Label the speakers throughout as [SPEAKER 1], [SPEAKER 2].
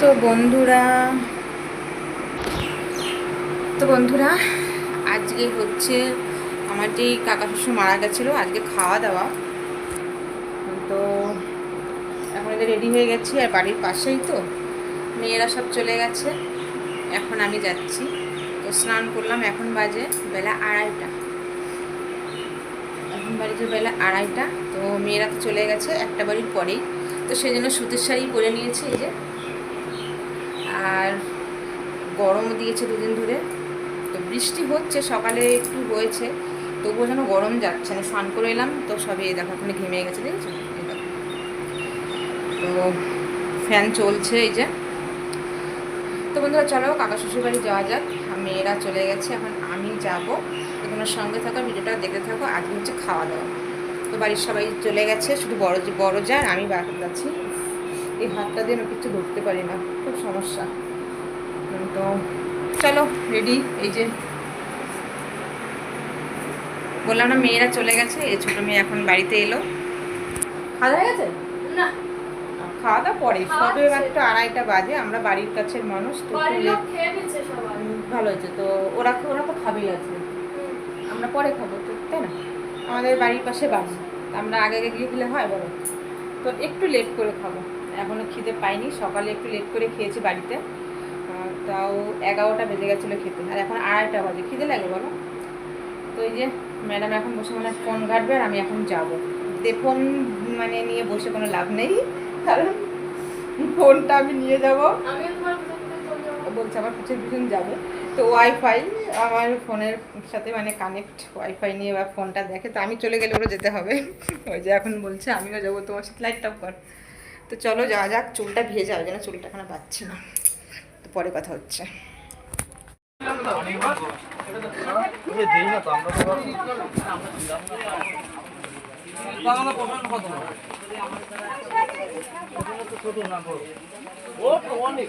[SPEAKER 1] তো বন্ধুরা তো বন্ধুরা, আজকে হচ্ছে আমার যে কাকা শ্বশুর মারা গেছিল, আজকে খাওয়া দাওয়া। তো এখন এদের রেডি হয়ে গেছি, আর বাড়ির পাশেই তো মেয়েরা সব চলে গেছে। এখন আমি যাচ্ছি। তো স্নান করলাম এখন বাজে বেলা আড়াইটা। এখন বাড়িতে বেলা আড়াইটা, তো মেয়েরা তো চলে গেছে একটা বাড়ির পরেই। তো সেই জন্য সুতির শাড়ি পরে নিয়েছি এই যে। আর গরমও দিয়েছে দুদিন ধরে। তো বৃষ্টি হচ্ছে, সকালে একটু হয়েছে, তবুও যেন গরম যাচ্ছে না। স্নান করে এলাম, তো সবে এই দেখো ওখানে ঘেমে গেছে, দেখেছ? তো ফ্যান চলছে এই যে। তো বন্ধুরা, চলো কাকা শ্বশুর বাড়ি যাওয়া যাক। মেয়েরা চলে গেছে, এখন আমি যাব। তোমার সঙ্গে থাকা ভিডিওটা দেখতে থাকো আজকে হচ্ছে খাওয়া দাওয়া। তো বাড়ির সবাই চলে গেছে শুধু বড় যে বড় যা আর আমি আছি। এই হাতটা দিয়ে আমি কিছু ধরতে পারি না খুব সমস্যা। তো চলো রেডি এই যে। বললাম না মেয়েরা চলে গেছে এই ছোটো মেয়ে এখন বাড়িতে এলো। খাওয়া হয়ে গেছে?
[SPEAKER 2] না।
[SPEAKER 1] খাওয়া দাওয়া পরে সবে। মাত্র আড়াইটা বাজে আমরা বাড়ির কাছের মানুষ তো একটু ভালো হয়েছে। তো ওরা ওরা তো খাবেই আছে। আমরা পরে খাব তো তাই না? আমাদের বাড়ির পাশে বাড়ি। আমরা আগে আগে গিয়ে খেলে হয় বলো? তো একটু লেট করে খাব। এখনও খিদে পাইনি সকালে একটু লেট করে খেয়েছি বাড়িতে। তাও এগারোটা বেজে গেছিল খেতে। আর এখন আড়াইটা বাজে। খিদে লাগে বলো? তো এই যে ম্যাডাম এখন বসে মানে ফোন ঘাটবে আর আমি এখন যাব। ফোন মানে নিয়ে বসে কোনো লাভ নেই। কারণ ফোনটা আমি নিয়ে যাব। বলছে আমার পিছন পিছন যাবে। তো ওয়াইফাই আমার ফোনের সাথে মানে কানেক্ট ওয়াইফাই নিয়ে বা ফোনটা দেখে, তো আমি চলে গেলে ওরও যেতে হবে। ওই যে এখন বলছে, আমিও যাব তোমার সাথে লাইটটা কর। তো চলো যাওয়া যাক, চুলটা ভেজা ওই জন্য চুলটা এখানে পাচ্ছি না। তো পরে কথা হচ্ছে। অনেক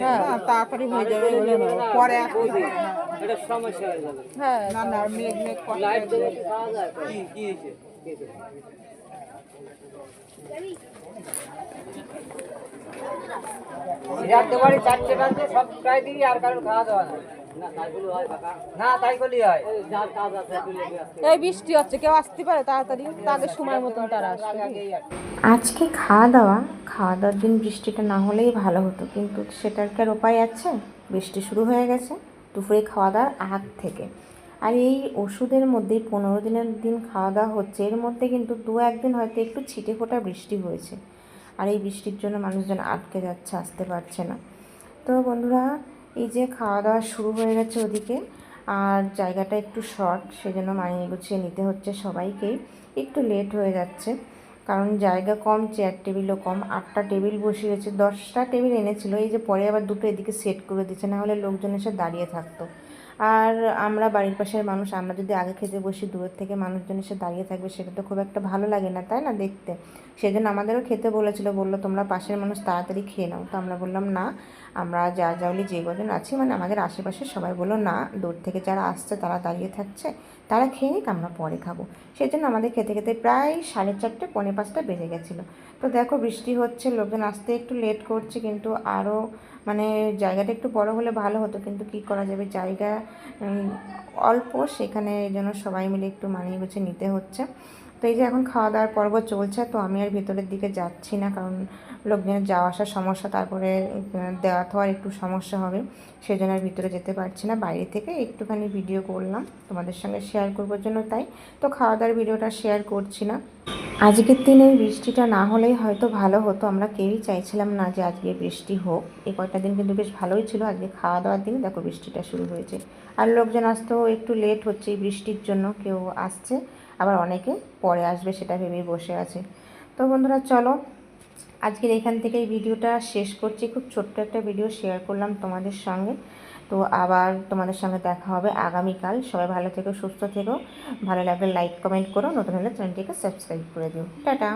[SPEAKER 1] হ্যাঁ তাড়াতাড়ি হয়ে যাবে বলে পরে
[SPEAKER 3] এটা সমস্যা হয়ে যাবে।
[SPEAKER 1] হ্যাঁ না না মেঘ মেঘ
[SPEAKER 3] লাইট দিলে কি পাওয়া যায় কি কি হয়েছে? রাত্রে বাড়ি চারটে বাজে সব প্রায় দিই আর কারণ খাওয়া দাওয়া না না তাইগুলো হয় কাকা না তাই করলেই হয়। যার কাজ আছে একটু লেগে আসতে
[SPEAKER 1] এই বৃষ্টি হচ্ছে কেউ আসতে পারে তাড়াতাড়ি তাকে সময় মতন তারা আসবে।
[SPEAKER 4] আজকে খাওয়া দাওয়া খাওয়া দাওয়ার দিন বৃষ্টিটা না হলেই ভালো হতো কিন্তু সেটার কি আর উপায় আছে? বৃষ্টি শুরু হয়ে গেছে দুপুরে খাওয়া দাওয়ার আগ থেকে। আর এই ওষুধের মধ্যে পনেরো দিনের দিন খাওয়া দাওয়া হচ্ছে এর মধ্যে কিন্তু দু একদিন হয়তো একটু ছিটে ফোটা বৃষ্টি হয়েছে। আর এই বৃষ্টির জন্য মানুষজন আটকে যাচ্ছে আসতে পারছে না। তো বন্ধুরা এই যে খাওয়া দাওয়া শুরু হয়ে গেছে ওদিকে, আর জায়গাটা একটু শর্ট সেজন্য মানিয়ে গুছিয়ে নিতে হচ্ছে সবাইকেই একটু লেট হয়ে যাচ্ছে, কারণ জায়গা কম চেয়ার টেবিলও কম। আটটা টেবিল বসিয়েছে দশটা টেবিল এনেছিল, এই যে পরে আবার দুটো এদিকে সেট করে দিচ্ছে, না হলে লোকজন এসে দাঁড়িয়ে থাকতো। আর আমরা বাড়ির পাশের মানুষ, আমরা যদি আগে খেতে বসি, দূরের থেকে মানুষজন এসে দাঁড়িয়ে থাকবে, সেটা তো খুব একটা ভালো লাগে না, তাই না দেখতে? সেজন্য আমাদেরও খেতে বলেছিল, বলল, তোমরা পাশের মানুষ তাড়াতাড়ি খেয়ে নাও। তো আমরা বললাম, না, আমরা যা যাওলি যে কজন আছি মানে আমাদের আশেপাশে সবাই বলল, না, দূর থেকে যারা আসছে, তারা দাঁড়িয়ে থাকছে, তারা খেয়ে নিক, আমরা পরে খাব। সেই জন্য আমাদের খেতে খেতে প্রায় সাড়ে চারটে, পৌনে পাঁচটা বেজে গেছিল। তো দেখো, বৃষ্টি হচ্ছে, লোকজন আসতে একটু লেট করছে, কিন্তু আরও মানে জায়গাটা একটু বড় হলে ভালো হতো, কিন্তু কি করা যাবে? জায়গা অল্প, সেখানে যেন সবাই মিলে একটু মানিয়ে গুছিয়ে নিতে হচ্ছে। তো এই যে এখন খাওয়া দাওয়ার পর্ব চলছে, তো আমি আর ভিতরের দিকে যাচ্ছি না, কারণ লোকজনের যাওয়া আসার সমস্যা, তারপরে দেওয়া থাওয়ার একটু সমস্যা হবে সেই জন্য আর ভিতরে যেতে পারছি না। বাইরে থেকে একটুখানি ভিডিও করলাম, তোমাদের সঙ্গে শেয়ার করবার জন্য তাই। তো খাওয়া দাওয়ার ভিডিওটা শেয়ার করছি না। আজকের দিনে বৃষ্টিটা না হলেই হয়তো ভালো হতো, আমরা কেউই চাইছিলাম না যে আজকে বৃষ্টি হোক। এই কয়টা দিন কিন্তু বেশ ভালোই ছিল, আজকে খাওয়া দাওয়ার দিন দেখো বৃষ্টিটা শুরু হয়েছে। আর লোকজন আসতেও একটু লেট হচ্ছে বৃষ্টির জন্য, কেউ আসছে। আবার অনেকে পরে আসবে সেটা ভেবেই বসে আছে। তো বন্ধুরা, চলো আজকের এখান থেকে এই ভিডিওটা শেষ করছি। খুব ছোট্ট একটা ভিডিও শেয়ার করলাম তোমাদের সঙ্গে। তো আবার তোমাদের সঙ্গে দেখা হবে আগামীকাল। সবাই ভালো থেকো, সুস্থ থেকো। ভালো লাগলে লাইক কমেন্ট করো। নতুন হলে চ্যানেলটিকে সাবস্ক্রাইব করে দিও। টাটা!